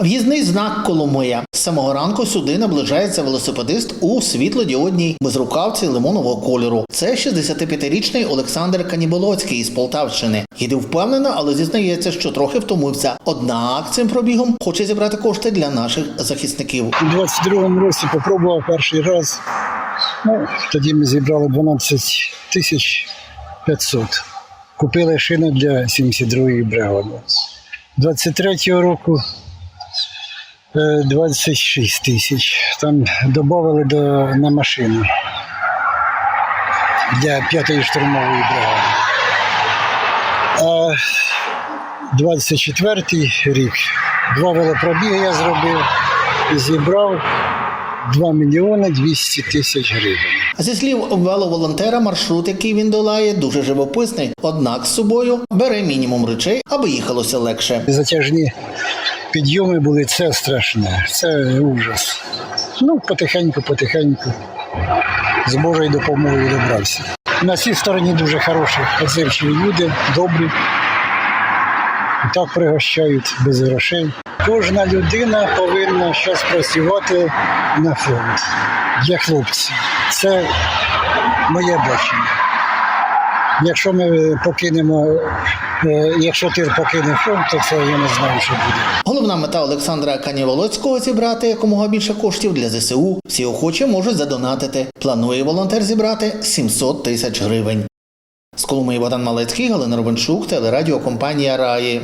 В'їзний знак Коломия. З самого ранку сюди наближається велосипедист у світлодіодній безрукавці лимонового кольору. Це 65-річний Олександр Каніболоцький із Полтавщини. Їде впевнено, але зізнається, що трохи втомився. Однак цим пробігом хоче зібрати кошти для наших захисників. У 22-му році попробував перший раз. Ну, тоді ми зібрали 12 тисяч 500. Купили шини для 72-ї бригади. 23-го року 26 тисяч. Там додали до, на машину для 5-ї штурмової бригади. А 24-й рік два велопробіги я зробив і зібрав 2 мільйони 200 тисяч гривень. Зі слів веловолонтера, маршрут, який він долає, дуже живописний. Однак з собою бере мінімум речей, аби їхалося легше. Затяжні підйоми були, це страшне, це ужас. Ну, потихеньку, потихеньку, з Божою допомогою добрався. На цій стороні дуже хороші, відзивчиві люди, добрі. І так пригощають без грошей. Кожна людина повинна зараз працювати на фронт для хлопців. Це моє бачення. Якщо ми покинемо, е, якщо тир покине фронт, то це я не знаю, що буде. Головна мета Олександра Каніволоцького зібрати якомога більше коштів для ЗСУ. Всі охочі можуть задонатити. Планує волонтер зібрати 700 тисяч гривень. З Коломиї Богдан Малецький, Галина Робенчук, телерадіокомпанія Раї.